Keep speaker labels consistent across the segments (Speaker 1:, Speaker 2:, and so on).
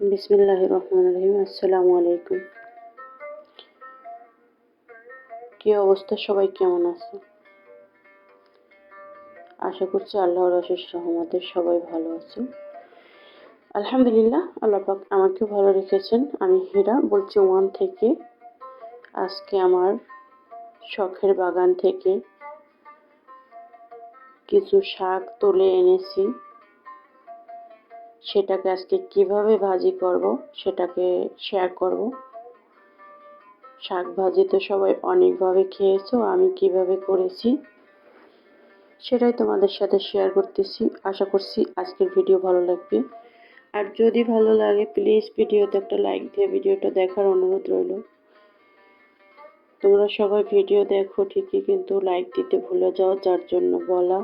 Speaker 1: বিসমিল্লাহ রহমান রহিম আসসালামু আলাইকুম কি অবস্থা? সবাই কেমন আছে? আশা করছি আল্লাহর অশেষ রহমতে সবাই ভালো আছে। আলহামদুলিল্লাহ, আল্লাহ পাক আমাকে ভালো রেখেছেন। আমি হীরা বলছি ওয়ান থেকে। আজকে আমার শখের বাগান থেকে কিছু শাক তুলে এনেছি। সেটাকে আজকে কীভাবে ভাজি করব, সেটাকে শেয়ার করব। শাক ভাজি তো সবাই অনেকভাবে খেয়েছো, আমি কীভাবে করেছি সেটাই তোমাদের সাথে শেয়ার করতেছি। আশা করছি আজকের ভিডিও ভালো লাগবে। আর যদি ভালো লাগে প্লিজ ভিডিওতে একটা লাইক দিয়ে ভিডিওটা দেখার অনুরোধ রইল। তোমরা সবাই ভিডিও দেখো ঠিকই, কিন্তু লাইক দিতে ভুলে যাও, যার জন্য বলা।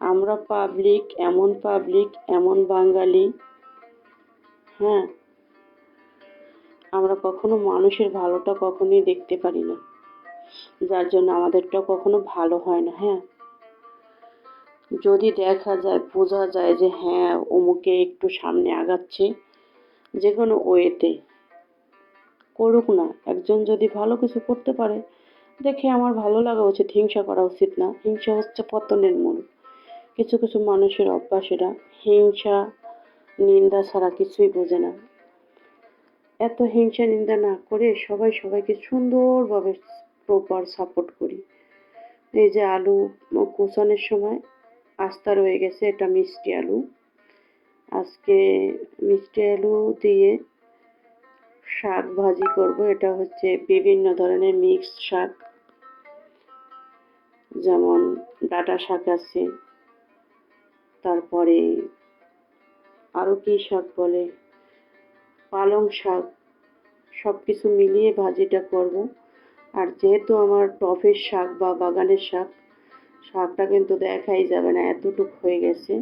Speaker 1: আমরা পাবলিক এমন পাবলিক এমন বাঙালি। হ্যাঁ আমরা কখনো মানুষের ভালোটা কখনোই দেখতে পারি না। যার জন্য আমাদেরটা কখনো ভালো হয় না হ্যাঁ। যদি দেখা যায়, বোঝা যায় যে হ্যাঁ অমুকে একটু সামনে আগাচ্ছে, যে কোনো ওয়েতে। করুক না, একজন যদি ভালো কিছু করতে পারে, দেখে আমার ভালো লাগা উচিত, হিংসা করা উচিত না। হিংসা হচ্ছে পতনের মূল। কিছু কিছু মানুষের অভ্যাসেরা হিংসা, নিন্দা ছাড়া কিছুই বোঝে না। এত হিংসা, নিন্দা না করে সবাই সবাইকে সুন্দরভাবে প্রপার সাপোর্ট করি। এই যে আলু কুচানোর সময় আস্তা রয়ে গেছে এটা মিষ্টি আলু। আজকে মিষ্টি আলু দিয়ে শাক ভাজি করব। এটা হচ্ছে বিভিন্ন ধরনের মিক্সড শাক। যেমন ডাটা শাক আছে। তারপরে আরও কী শাক বলে? পালং শাক সব কিছু মিলিয়ে ভাজিটা করব। আর যেহেতু আমার টফের শাক বা বাগানের শাক, শাকটা কিন্তু দেখাই যাবে না, এতটুক হয়ে গেছে।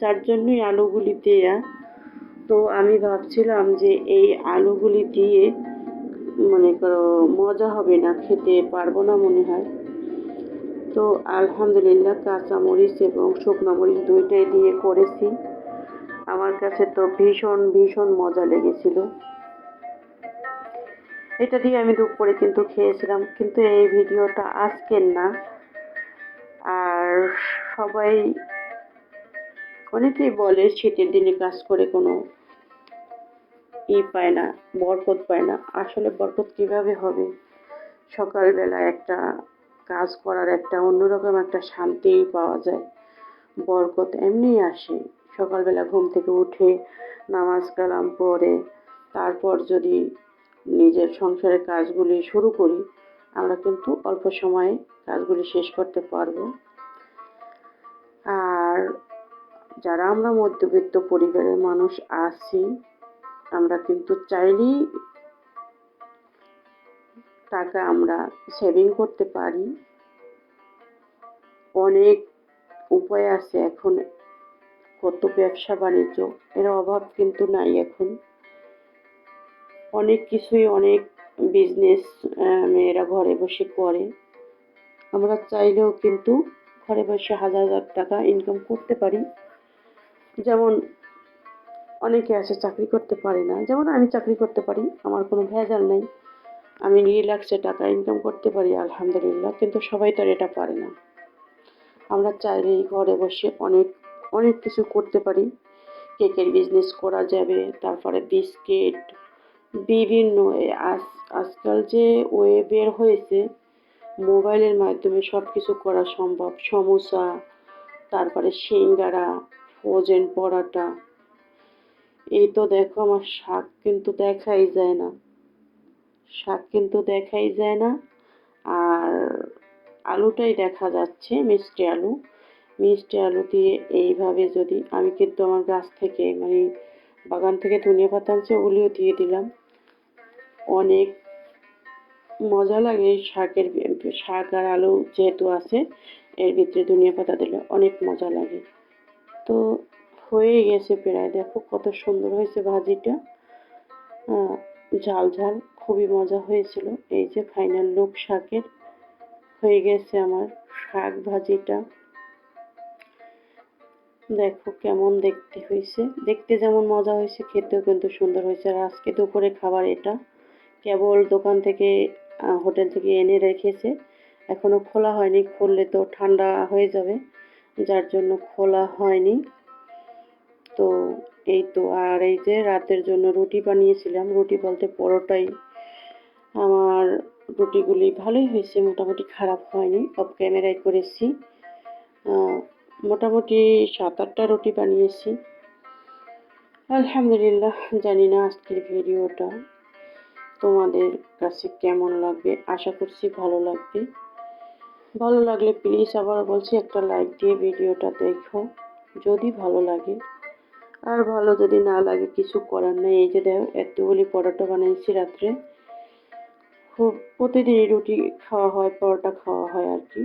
Speaker 1: যার জন্যই আলুগুলি দেয়া। তো আমি ভাবছিলাম যে এই আলুগুলি দিয়ে, মনে করো, মজা হবে না, খেতে পারব না মনে হয়। তো আলহামদুলিল্লাহ কাঁচামরিচ এবং শুকনো মরিচ দুইটাই দিয়ে করেছি। আমার কাছে তো ভীষণ ভীষণ মজা লেগেছিল। এটা দিয়ে আমি দুপুরে কিন্তু খেয়েছিলাম, কিন্তু এই ভিডিওটা আজকের না। আর সবাই অনেকেই বলে শীতের দিনে কাজ করে কোনো ই পায় না, বরকত পায় না। আসলে বরকত কীভাবে হবে? সকালবেলা একটা কাজ করার একটা অন্যরকম একটা শান্তি পাওয়া যায়। বরকত এমনি আসে। সকালবেলা ঘুম থেকে উঠে নামাজ কালাম পড়ে, তারপর যদি নিজের সংসারের কাজগুলি শুরু করি, আমরা কিন্তু অল্প সময়ে কাজগুলি শেষ করতে পারব। আর যারা আমরা মধ্যবিত্ত পরিবারের মানুষ আছি, আমরা কিন্তু চাইলেই টাকা আমরা সেভিং করতে পারি। অনেক উপায় আছে এখন। কত ব্যবসা বাণিজ্য, এর অভাব কিন্তু নাই এখন। অনেক কিছুই, অনেক বিজনেস মেয়েরা ঘরে বসে করে। আমরা চাইলেও কিন্তু ঘরে বসে হাজার হাজার টাকা ইনকাম করতে পারি। যেমন অনেকে আছে চাকরি করতে পারে না। যেমন আমি চাকরি করতে পারি, আমার কোনো ভেজাল নেই। আমি রিল্যাক্সে টাকা ইনকাম করতে পারি, আলহামদুলিল্লাহ, কিন্তু সবাই তো আর এটা পারে না। আমরা চাইলেই ঘরে বসে অনেক অনেক কিছু করতে পারি। কেকের বিজনেস করা যাবে, তারপরে বিস্কিট, বিভিন্ন আজ, আজকাল যে ওয়ে বের হয়েছে, মোবাইলের মাধ্যমে সব কিছু করা সম্ভব। সমোসা, তারপরে সিঙ্গারা ফ্রোজেন পরাটা। এই তো দেখো আমার শাক, কিন্তু দেখাই যায় না। শাক কিন্তু দেখাই যায় না। আর আলুটাই দেখা যাচ্ছে, মিষ্টি আলু। মিষ্টি আলু দিয়ে এইভাবে যদি আমি কিন্তু আমার গাছ থেকে মানে বাগান থেকে ধনিয়া পাতা আনছি, ওগুলিও দিয়ে দিলাম। অনেক মজা লাগে এই শাকের শাক আর আলু যেহেতু আছে, এর ভিতরে ধনিয়া পাতা দিলে অনেক মজা লাগে। তো হয়ে গেছে প্রায়। দেখো কত সুন্দর হয়েছে ভাজিটা। ঝাল ঝাল। খুবই মজা হয়েছিল। এই যে ফাইনাল লুক শাকের হয়ে গেছে আমার শাক ভাজিটা। দেখো কেমন দেখতে হয়েছে। দেখতে যেমন মজা হয়েছে, খেতেও কিন্তু সুন্দর হয়েছে। আর আজকে দুপুরে খাবার এটা। কেবল দোকান থেকে হোটেল থেকে এনে রেখেছে। এখনও খোলা হয়নি। খুললে তো ঠান্ডা হয়ে যাবে। যার জন্য খোলা হয়নি। তো এই তো। আর এই যে রাতের জন্য রুটি বানিয়েছিলাম। রুটি বলতে পরোটাই আমার রুটিগুলি ভালোই হয়েছে, মোটামুটি খারাপ হয়নি অফ ক্যামেরায় করেছি। মোটামুটি সাত আটটা রুটি বানিয়েছি। আলহামদুলিল্লাহ, জানি না আজকের ভিডিওটা তোমাদের কাছে কেমন লাগবে, আশা করছি ভালো লাগবে। ভালো লাগলে প্লিজ আবার বলছি, একটা লাইক দিয়ে ভিডিওটা দেখো, যদি ভালো লাগে। আর ভালো যদি না লাগে, কিছু করার নেই। এই যে দেখো, এতগুলি পরোটা বানিয়েছি রাত্রে। খুব প্রতিদিনই রুটি খাওয়া হয় পরোটা খাওয়া হয় আর কি।